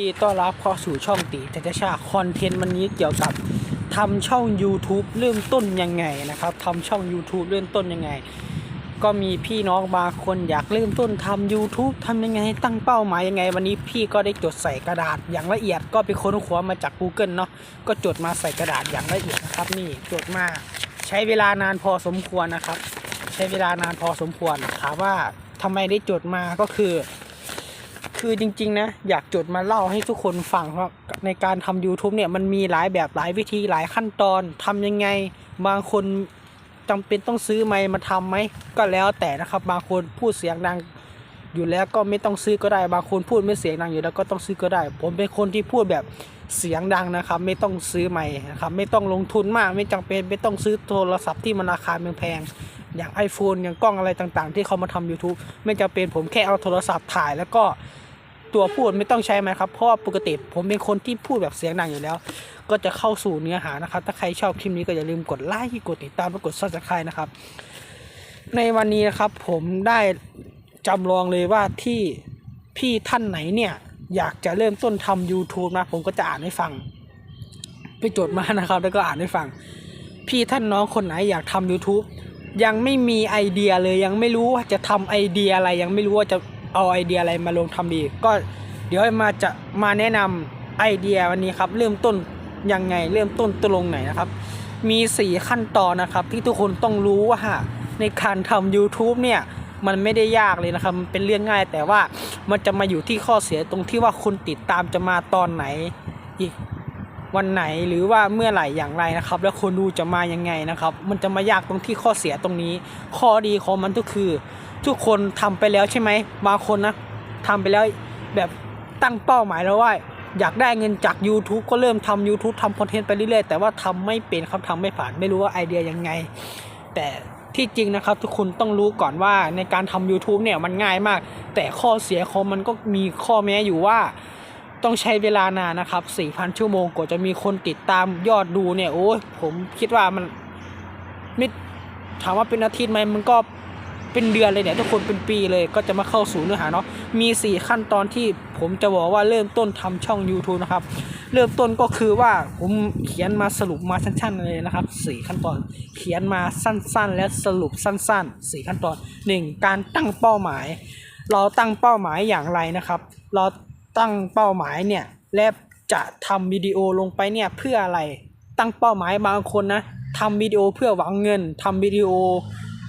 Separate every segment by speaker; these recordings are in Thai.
Speaker 1: ดีต้อนรับเข้าสู่ช่องตีจัจชาคอนเทนต์วันนี้เกี่ยวกับทำช่อง YouTube เริ่มต้นยังไงนะครับทำช่อง YouTube เริ่มต้นยังไง ก็มีพี่น้องบางคนอยากเริ่มต้นทำ YouTube ทำยังไงตั้งเป้าหมายยังไง วันนี้พี่ก็ได้จดใส่กระดาษอย่างละเอียด ก็ไปค้นคว้ามาจาก Google เนาะก็จดมาใส่กระดาษอย่างละเอียดนะครับนี่จดมาใช้เวลานานพอสมควรนะครับ ใช้เวลานานพอสมควรถามว่าทำไมได้จดมาก็คือ คือจริง ๆ นะ อยากจดมาเล่าให้ทุกคนฟังเพราะในการทำ YouTube เนี่ยมันมีหลายแบบหลายวิธีหลายขั้นตอนทำยังไง บางคนจำเป็นต้องซื้อไมค์มาทำไหมก็แล้วแต่นะครับ บางคนพูดเสียงดังอยู่แล้วก็ไม่ต้องซื้อก็ได้ บางคนพูดไม่เสียงดังอยู่แล้วก็ต้องซื้อก็ได้ ผมเป็นคนที่พูดแบบเสียงดังนะครับ ไม่ต้องซื้อไมค์นะครับ ไม่ต้องลงทุนมาก ไม่จำเป็น ไม่ต้องซื้อโทรศัพท์ที่มันราคาแพงๆอย่าง iPhone อย่างกล้องอะไรต่างๆ ที่เขามาทำ YouTube ไม่จำเป็นผมแค่เอาโทรศัพท์ถ่ายแล้วก็ ตัวพูดไม่ต้องใช้ไหมครับเพราะว่าปกติผมเป็นคนที่พูดแบบเสียงดังอยู่แล้ว ก็จะเข้าสู่เนื้อหานะครับ ถ้าใครชอบคลิปนี้ก็อย่าลืมกดไลค์กดติดตามและกด subscribe นะครับ ในวันนี้นะครับผมได้จำลองเลยว่าที่พี่ท่านไหนเนี่ยอยากจะเริ่มต้นทำ YouTube นะ ผมก็จะอ่านให้ฟัง ไปจดมานะครับ แล้วก็อ่านให้ฟัง พี่ท่านน้องคนไหนอยากทำ YouTube ยังไม่มีไอเดียเลยยังไม่รู้ว่าจะทำไอเดียอะไรยังไม่รู้ว่าจะ เอาไอเดียอะไรมาลงทำดี ก็เดี๋ยวมาจะมาแนะนำไอเดียวันนี้ครับ เริ่มต้นยังไง เริ่มต้นตรงไหนนะครับ มี 4 ขั้นตอนนะครับ ที่ทุกคนต้องรู้ว่าในการทำ YouTube เนี่ยมันไม่ได้ยากเลยนะครับมันเป็นเรื่องง่าย แต่ว่ามันจะมาอยู่ที่ข้อเสียตรงที่ว่าคุณติดตามจะมาตอนไหนอีกวันไหนหรือว่าเมื่อไหร่อย่างไรนะครับ แล้วคนดูจะมายังไงนะครับ มันจะมายากตรงที่ข้อเสียตรงนี้ ข้อดีของมันก็คือ ทุกคนทำไปแล้วใช่ไหมบางคนนะทำไปแล้วแบบตั้งเป้าหมายแล้วว่า อยากได้เงินจาก YouTube ก็เริ่มทำ YouTube ทำคอนเทนต์ไปเรื่อยๆ แต่ว่าทำไม่เป็นครับทำไม่ผ่านไม่รู้ว่าไอเดียยังไง แต่ที่จริงนะครับทุกคนต้องรู้ก่อนว่าในการทำ YouTube เนี่ยมันง่ายมาก แต่ข้อเสียของมันก็มีข้อแม้อยู่ว่าต้องใช้เวลานานนะครับ 4,000 ชั่วโมงกว่าจะมีคนติดตามยอดดูเนี่ยโอ้ยผมคิดว่ามันไม่ถามว่าเป็นอาทิตย์ไหมมันก็ เป็นเดือนเลยเนี่ยทุกคนเป็นปีเลยก็จะมาเข้าสู่เนื้อหาเนาะมี 4 ขั้นตอนที่ผมจะบอกว่าเริ่มต้นทำช่อง YouTube นะครับ เริ่มต้นก็คือว่าผมเขียนมาสรุปมาสั้นๆเลยนะครับ 4 ขั้นตอน เขียนมาสั้นๆ และสรุปสั้น ๆ 4 ขั้นตอน 1. การตั้งเป้าหมาย เราตั้งเป้าหมายอย่างไรนะครับ เราตั้งเป้าหมายเนี่ยและจะทำวิดีโอลงไปเนี่ยเพื่ออะไรตั้งเป้าหมายบางคนนะทำวิดีโอเพื่อหวังเงินทำวิดีโอ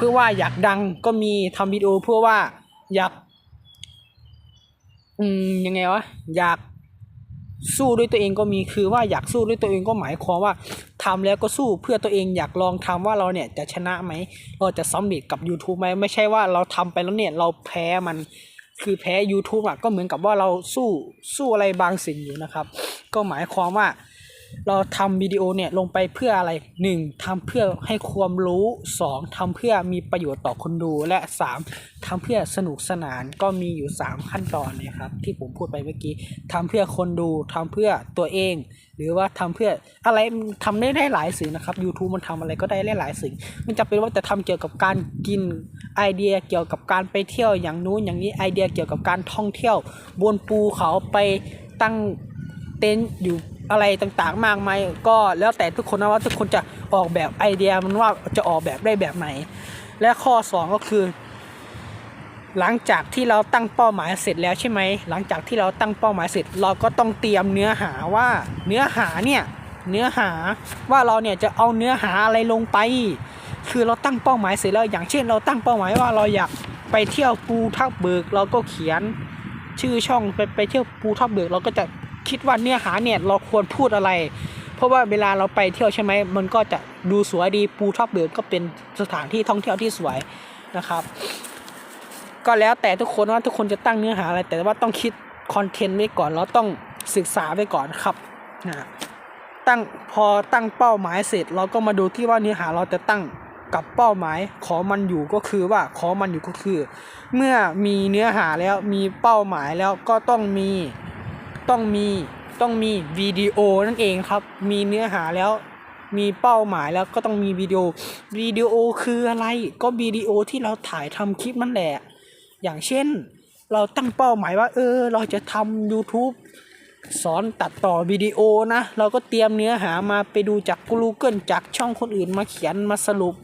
Speaker 1: พื่อว่าอยากดังก็มีทำวิดีโอเพื่อว่าอยากอืมยังไงวะอยากสู้ด้วยตัวเองก็มีคือว่าอยากสู้ด้วยตัวเองก็หมายความว่าทำแล้วก็สู้เพื่อตัวเองอยากลองทำว่าเราเนี่ยจะชนะไหมเราจะสำเร็จกับ YouTube ไหมไม่ใช่ว่าเราทำไปแล้วเนี่ยเราแพ้มันคือแพ้ YouTube อะก็เหมือนกับว่าเราสู้สู้อะไรบางสิ่งอยู่นะครับ ก็หมายความว่า เราทำวิดีโอเนี่ยลงไปเพื่ออะไร 1. ทำเพื่อให้ความรู้ 2. ทำเพื่อมีประโยชน์ต่อคนดูและ 3. ทำเพื่อสนุกสนานก็มีอยู่ 3 ขั้นตอนเนะครับที่ผมพูดไปเมื่อกี้ทำเพื่อคนดูทำเพื่อตัวเอง หรือว่าทำเพื่ออะไรทำได้ได้หลายสิ่งนะครับ YouTube มันทำอะไรก็ได้ได้หลายสิ่ง มันจะเป็นว่าจะทำเกี่ยวกับการกินไอเดียเกี่ยวกับการไปเที่ยวอย่างนู้นอย่างนี้ไอเดียเกี่ยวกับการท่องเที่ยวบนภูเขาไปตั้งเต็นท์อยู่ อะไรต่างๆ มากมายก็แล้วแต่ทุกคนนะว่าทุกคนจะออกแบบไอเดียมันว่าจะออกแบบได้แบบไหน และข้อ 2 ก็คือ หลังจากที่เราตั้งเป้าหมายเสร็จแล้วใช่ไหมหลังจากที่เราตั้งเป้าหมายเสร็จ เราก็ต้องเตรียมเนื้อหาว่าเนื้อหาเนี่ยเนื้อหาว่าเราเนี่ยจะเอาเนื้อหาอะไรลงไป คือเราตั้งเป้าหมายเสร็จแล้วอย่างเช่น เราตั้งเป้าหมายว่าเราอยากไปเที่ยวภูทับเบิกเราก็เขียนชื่อช่องไปไปเที่ยวภูทับเบิกเราก็จะ คิดว่าเนื้อหาเนี่ยเราควรพูดอะไร เพราะว่าเวลาเราไปเที่ยวใช่ไหมมันก็จะดูสวยดีภูทับเบิกก็เป็นสถานที่ท่องเที่ยวที่สวยนะครับ ก็แล้วแต่ทุกคนว่าทุกคนจะตั้งเนื้อหาอะไร แต่ว่าต้องคิดคอนเทนต์ไว้ก่อนเราต้องศึกษาไว้ก่อนครับนะตั้งพอตั้งเป้าหมายเสร็จ เราก็มาดูที่ว่าเนื้อหาเราจะตั้งกับเป้าหมายขอมันอยู่ก็คือว่าขอมันอยู่ก็คือ เมื่อมีเนื้อหาแล้วมีเป้าหมายแล้วก็ต้องมี ต้องมีต้องมีวิดีโอนั่นเองครับ มีเนื้อหาแล้วมีเป้าหมายแล้วก็ต้องมีวิดีโอวิดีโอคืออะไรก็วิดีโอที่เราถ่ายทำคลิปนั่นแหละ อย่างเช่น เราตั้งเป้าหมายว่า เออ เราจะทำ YouTube สอนตัดต่อวิดีโอนะ เราก็เตรียมเนื้อหามาไปดูจาก Google จากช่องคนอื่นมาเขียนมาสรุป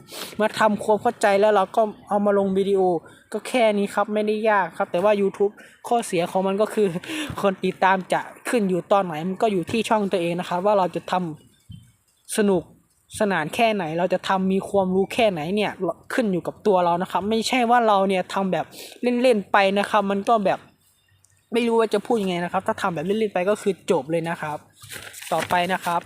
Speaker 1: มาทำความเข้าใจแล้วเราก็เอามาลงวิดีโอ ก็แค่นี้ครับไม่ได้ยากครับ แต่ว่า YouTube ข้อเสียของมันก็คือ คนติดตามจะขึ้นอยู่ตอนไหน มันก็อยู่ที่ช่องตัวเองนะครับ ว่าเราจะทำสนุกสนานแค่ไหนเราจะทำมีความรู้แค่ไหนเนี่ยขึ้นอยู่กับตัวเรานะครับ ไม่ใช่ว่าเราเนี่ยทำแบบเล่นๆไปนะครับ มันก็แบบ ไม่รู้ว่าจะพูดยังไงนะครับ ถ้าทำแบบเล่นๆไปก็คือจบเลยนะครับ ต่อไปนะครับ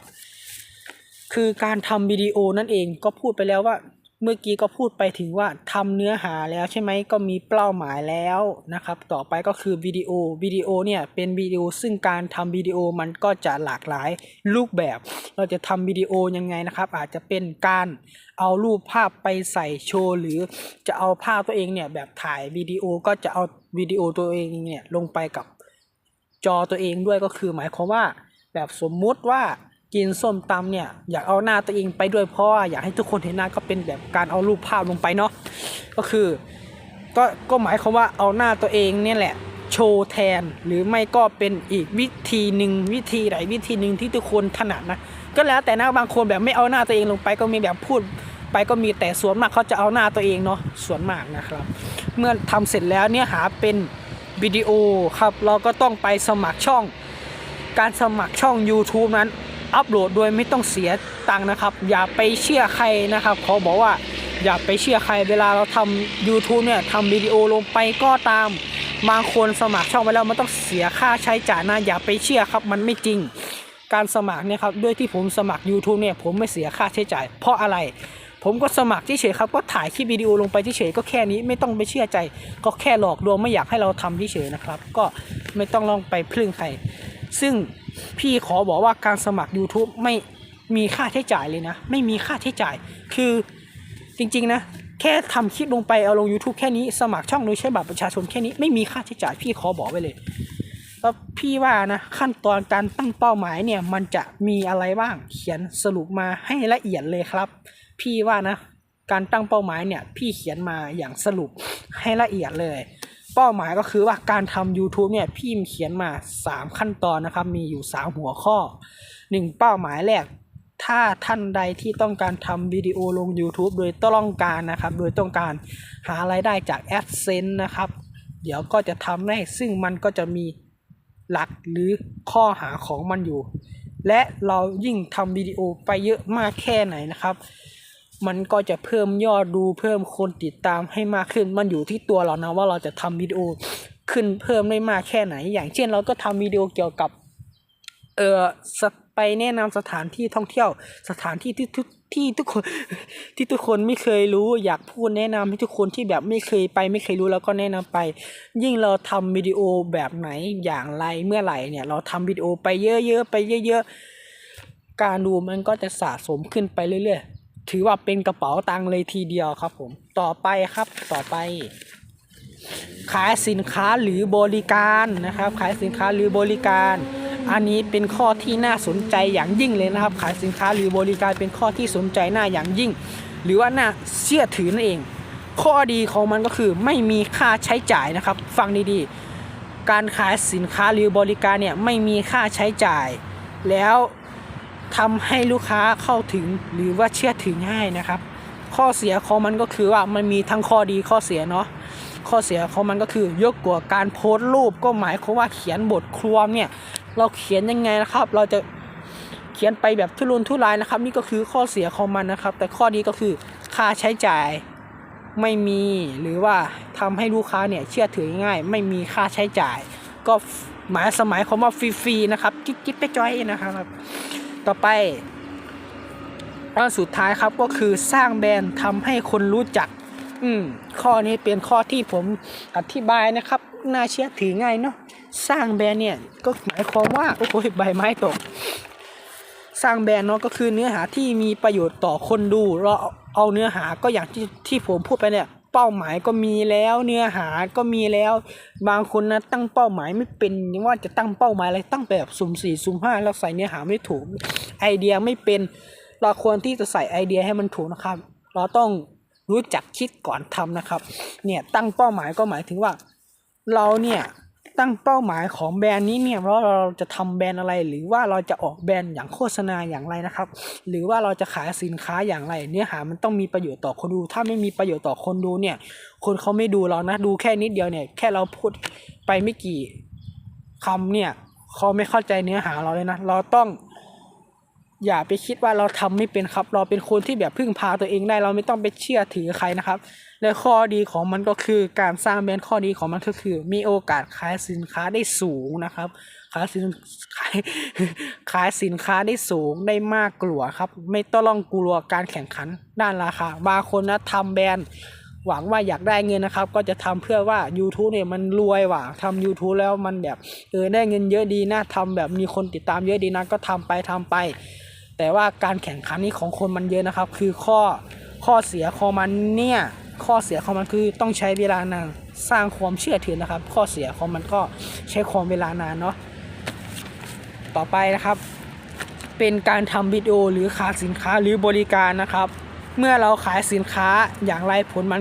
Speaker 1: คือการทำวิดีโอนั่นเองก็พูดไปแล้วว่า เมื่อกี้ก็พูดไปถึงว่าทำเนื้อหาแล้วใช่ไหมก็มีเป้าหมายแล้วนะครับ ต่อไปก็คือวิดีโอวิดีโอเนี่ยเป็นวิดีโอซึ่งการทำวิดีโอมันก็จะหลากหลายรูปแบบ เราจะทำวิดีโอยังไงนะครับ อาจจะเป็นการเอารูปภาพไปใส่โชว์ หรือจะเอาภาพตัวเองเนี่ยแบบถ่ายวิดีโอก็จะเอาวิดีโอตัวเองเนี่ยลงไปกับจอตัวเองด้วยก็คือหมายความว่าแบบสมมุติว่า กินส้มตำเนี่ยอยากเอาหน้าตัวเองไปด้วยเพราะว่าอยากให้ทุกคนเห็นหน้าก็เป็นแบบการเอารูปภาพลงไปเนาะก็คือก็ก็หมายความว่าเอาหน้าตัวเองเนี่ยแหละโชว์แทนหรือไม่ก็เป็นอีกวิธีหนึ่งวิธีไหนวิธีหนึ่งที่ทุกคนถนัดนะก็แล้วแต่นะบางคนแบบไม่เอาหน้าตัวเองลงไปก็มีแบบพูดไปก็มีแต่ส่วนมากเขาจะเอาหน้าตัวเองเนาะส่วนมากนะครับ เมื่อทำเสร็จแล้วเนี่ยหาเป็นวิดีโอครับเราก็ต้องไปสมัครช่อง การสมัครช่อง YouTube นั้น อัปโหลดโดยไม่ต้องเสียตังค์นะครับ อย่าไปเชื่อใครนะครับเขอบอกว่าอย่าไปเชื่อใครเวลาเราทำ YouTube เนี่ยทำวิดีโอลงไปก็ตามบางคนสมัครช่องไปแล้วมันต้องเสียค่าใช้จ่ายนะอย่าไปเชื่อครับ มันไม่จริง การสมัครเนี่ยครับด้วยที่ผมสมัคร YouTube เนี่ยผมไม่เสียค่าใช้จ่าย เพราะอะไร ผมก็สมัครเฉยๆครับก็ถ่ายคลิปวิดีโอลงไปเฉยๆก็แค่นี้ไม่ต้องไปเชื่อใจ ก็แค่หลอกลวงไม่อยากให้เราทำเฉยๆนะครับ ก็ไม่ต้องลองไปพึ่งใครซึ่ง พี่ขอบอกว่าการสมัคร YouTube ไม่มีค่าใช้จ่ายเลยนะ ไม่มีค่าใช้จ่าย คือจริงๆนะ แค่ทำคลิปลงไปเอาลง YouTube แค่นี้สมัครช่องโดยใช้บัตรประชาชนแค่นี้ไม่มีค่าใช้จ่ายพี่ขอบอกไว้เลยแล้วพี่ว่านะขั้นตอนการตั้งเป้าหมายเนี่ยมันจะมีอะไรบ้างเขียนสรุปมาให้ละเอียดเลยครับ พี่ว่านะการตั้งเป้าหมายเนี่ยพี่เขียนมาอย่างสรุปให้ละเอียดเลย ป้าหมายก็คือว่าการทำ YouTube เนี่ยพี่มเขียนมา 3 ขั้นตอนนะครับ มีอยู่ 3 หัวข้อ 1 เป้าหมายแรก ถ้าท่านใดที่ต้องการทำวิดีโอลง YouTube โดยต้องการนะครับ โดยต้องการหารายได้จาก AdSense นะครับ เดี๋ยวก็จะทำให้ซึ่งมันก็จะมีหลักหรือข้อหาของมันอยู่ และเรายิ่งทำวิดีโอไปเยอะมากแค่ไหนนะครับ มันก็จะเพิ่มยอดดูเพิ่มคนติดตามให้มากขึ้น มันอยู่ที่ตัวเรานะว่าเราจะทำวิดีโอขึ้นเพิ่มได้มากแค่ไหน อย่างเช่นเราก็ทำวิดีโอเกี่ยวกับเออไปแนะนำสถานที่ท่องเที่ยว สถานที่ที่ทุกที่ทุกคนที่ทุกคนไม่เคยรู้อยากพูดแนะนำให้ทุกคนที่แบบไม่เคยไปไม่เคยรู้แล้วก็แนะนำไป ยิ่งเราทำวิดีโอแบบไหนอย่างไรเมื่อไหร่เนี่ย เราทำวิดีโอไปเยอะๆไปเยอะ ๆ การดูมันก็จะสะสมขึ้นไปเรื่อยๆ ถือว่าเป็นกระเป๋าตังค์เลยทีเดียวครับผม ต่อไปครับต่อไป ขายสินค้าหรือบริการนะครับ ขายสินค้าหรือบริการ อันนี้เป็นข้อที่น่าสนใจอย่างยิ่งเลยนะครับ ขายสินค้าหรือบริการเป็นข้อที่สนใจน่าอย่างยิ่ง หรือว่าน่าเชื่อถือนั่นเอง ข้อดีของมันก็คือไม่มีค่าใช้จ่ายนะครับ ฟังดีๆ การขายสินค้าหรือบริการเนี่ยไม่มีค่าใช้จ่าย แล้ว ทำให้ลูกค้าเข้าถึงหรือว่าเชื่อถือง่ายนะครับ ข้อเสียของมันก็คือว่ามันมีทั้งข้อดีข้อเสียเนาะข้อเสียของมันก็คือยกกว่าการโพสต์รูปก็หมายความว่าเขียนบทความเนี่ย เราเขียนยังไงนะครับ เราจะเขียนไปแบบทุรนทุรายนะครับ นี่ก็คือข้อเสียของมันนะครับ แต่ข้อดีก็คือค่าใช้จ่ายไม่มีหรือว่าทำให้ลูกค้าเนี่ยเชื่อถือง่าย ไม่มีค่าใช้จ่าย ก็หมายสมัยคำว่าฟรีๆนะครับ จิ๊บจิ๊บไปจอยนะครับ ต่อไปอันสุดท้ายครับก็คือสร้างแบรนด์ทำให้คนรู้จัก อืม ข้อนี้เป็นข้อที่ผมอธิบายนะครับ น่าเชื่อถือง่ายเนาะสร้างแบรนด์เนี่ยก็หมายความว่าโอ้โหใบไม้ตก สร้างแบรนด์เนาะก็คือเนื้อหาที่มีประโยชน์ต่อคนดูเราเอาเนื้อหาก็อย่างที่ที่ผมพูดไปเนี่ย เป้าหมายก็มีแล้วเนื้อหาก็มีแล้ว บางคนนะตั้งเป้าหมายไม่เป็นยังว่าจะตั้งเป้าหมายอะไรตั้งแบบสุ่มสี่สุ่มห้าแล้วใส่เนื้อหาไม่ถูกไอเดียไม่เป็น เราควรที่จะใส่ไอเดียให้มันถูกนะครับ เราต้องรู้จักคิดก่อนทำนะครับ เนี่ยตั้งเป้าหมายก็หมายถึงว่า เราเนี่ย ตั้งเป้าหมายของแบรนด์นี้เนี่ยว่าเราจะทำแบรนด์อะไร หรือว่าเราจะออกแบรนด์อย่างโฆษณาอย่างไรนะครับ หรือว่าเราจะขายสินค้าอย่างไร เนื้อหามันต้องมีประโยชน์ต่อคนดู ถ้าไม่มีประโยชน์ต่อคนดูเนี่ย คนเขาไม่ดูเรานะ ดูแค่นิดเดียวเนี่ย แค่เราพูดไปไม่กี่คำเนี่ยเขาไม่เข้าใจเนื้อหาเราเลยนะ เราต้องอย่าไปคิดว่าเราทำไม่เป็นครับ เราเป็นคนที่แบบพึ่งพาตัวเองได้ เราไม่ต้องไปเชื่อถือใครนะครับ และข้อดีของมันก็คือการสร้างแบรนด์ข้อดีของมันก็คือ มีโอกาสขายสินค้าได้สูงนะครับ ขายสินขายขายสินค้าได้สูงได้มากกลัวครับ ไม่ต้องกลัวการแข่งขันด้านราคาบางคนนะทำแบรนด์หวังว่าอยากได้เงินนะครับ ก็จะทำเพื่อว่า YouTube เนี่ยมันรวยว่ะทำ YouTube แล้วมันแบบเออได้เงินเยอะดีนะทำแบบมีคนติดตามเยอะดีนะก็ทำไปทำไป แต่ว่าการแข่งขันนี้ของคนมันเยอะนะครับ คือข้อข้อเสียของมันเนี่ย ข้อเสียของมันคือต้องใช้เวลานานสร้างความเชื่อถือนะครับ ข้อเสียของมันก็ใช้ความเวลานานเนาะต่อไปนะครับ เป็นการทำวิดีโอหรือขายสินค้าหรือบริการนะครับ เมื่อเราขายสินค้าอย่างไรผลมัน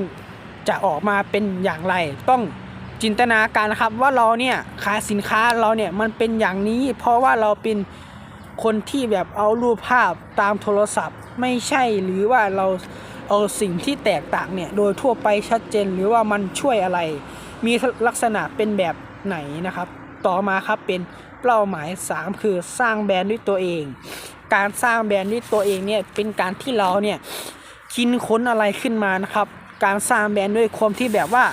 Speaker 1: จะออกมาเป็นอย่างไร ต้องจินตนาการนะครับว่าเราเนี่ยขายสินค้าเราเนี่ยมันเป็นอย่างนี้ เพราะว่าเราเป็นคนที่แบบเอารูปภาพตามโทรศัพท์ ไม่ใช่หรือว่าเรา เอาสิ่งที่แตกต่างเนี่ยโดยทั่วไปชัดเจนหรือว่ามันช่วยอะไร มีลักษณะเป็นแบบไหนนะครับ ต่อมาครับเป็นเป้าหมาย 3 คือสร้างแบรนด์ด้วยตัวเอง การสร้างแบรนด์ด้วยตัวเองเนี่ยเป็นการที่เราเนี่ยคิดค้นอะไรขึ้นมานะครับ การสร้างแบรนด์ด้วยความที่แบบว่า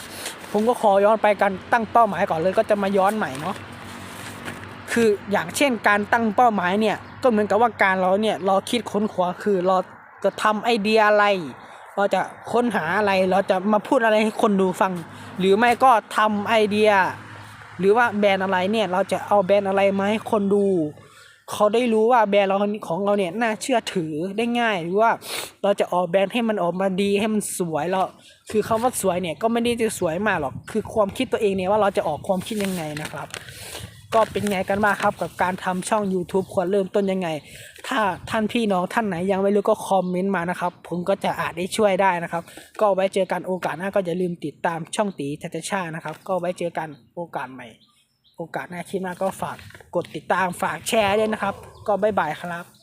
Speaker 1: ผมก็ขอย้อนไปการตั้งเป้าหมายก่อนเลยก็จะมาย้อนใหม่เนาะคืออย่างเช่นการตั้งเป้าหมายเนี่ยก็เหมือนกับว่าการเราเนี่ยเราคิดค้นคว้าคือเราจะทำไอเดียอะไร เราจะค้นหาอะไรเราจะมาพูดอะไรให้คนดูฟัง หรือไม่ก็ทำไอเดีย หรือว่าแบรนด์อะไรเนี่ยเราจะเอาแบรนด์อะไรมาให้คนดู เขาได้รู้ว่าแบรนด์เราของเราเนี่ยน่าเชื่อถือได้ง่าย หรือว่าเราจะออกแบรนด์ให้มันออกมาดีให้มันสวยแล้วคือคำว่าสวยเนี่ยก็ไม่ได้จะสวยมากหรอกคือความคิดตัวเองเนี่ยว่าเราจะออกความคิดยังไงนะครับ ก็เป็นไงกันบ้างครับกับการทำช่อง YouTube ควรเริ่มต้นยังไง ถ้าท่านพี่น้องท่านไหนยังไม่รู้ก็คอมเมนต์มานะครับ ผมก็จะอาจได้ช่วยได้นะครับ ก็ไว้เจอกันโอกาสหน้าก็อย่าลืมติดตามช่องตีทัตชานะครับ ก็ไว้เจอกันโอกาสใหม่ โอกาสหน้าคลิปหน้าก็ฝากกดติดตามฝากแชร์ด้วยนะครับ ก็บ๊ายบายครับ